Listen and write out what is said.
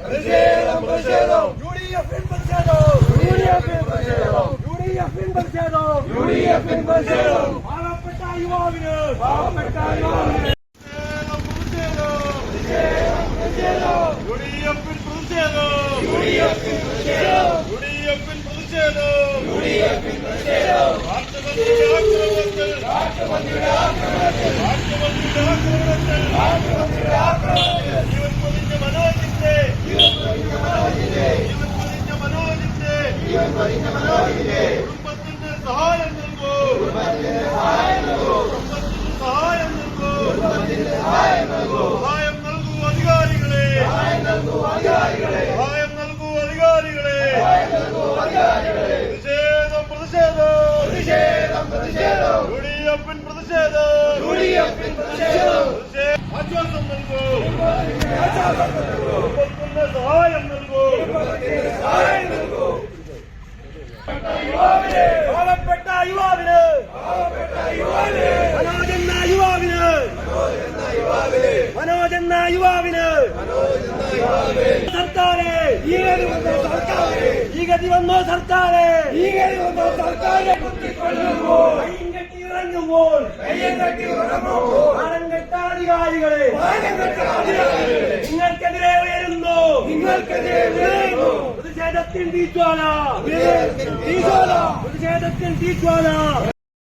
പ്രതിഷേധം പ്രതിഷേധം U D എഫിൻ പ്രതിഷേധം. യു ഡി എഫിൻ പ്രതിഷേധം. യു ഡി എഫിൻ പ്രതിഷേധം. യു ഡി എഫിൻ പ്രതിഷേധം. പാവപ്പെട്ട യുവാവിന് പാവപ്പെട്ട യുവാവിന് യു യു ഡി എഫിൻ പ്രതിഷേധം യു ഡി എഫിൻ പ്രതിഷേധം യു ഡി എഫിൻ പൊതിഞ്ഞ മനോജിന്റെ കുടുംബത്തിന്റെ സഹായം നൽകൂ സഹായം നൽകൂ സഹായം നൽകൂ അധികാരികളെ സഹായം നൽകൂ അധികാരികളെ പ്രതിഷേധം പ്രതിഷേധം പ്രതിഷേധം പ്രതിഷേധം ആശ്വാസം നൽകൂ സഹായം നൽകൂ പാവപ്പെട്ട യുവാവിന് മനോജ് എന്ന യുവാവിന് മനോജ് എന്ന യുവാവിന് സർക്കാരെ ഈ ഗതി വന്നോ സർക്കാരെ ഈ ഗതി വന്നോ സർക്കാരെ ഈ ഗതി വന്നോ സർക്കാരെ. ഇറങ്ങുമ്പോൾ അധികാരികളെ അധികാരികളെ നിങ്ങൾക്കെതിരെ ഉയരുന്നു. നിങ്ങൾക്കെതിരെ ഉയരുന്നു. പ്രതിഷേധത്തിൽ തീജ്വാല പ്രതിഷേധത്തിൽ തീജ്വാല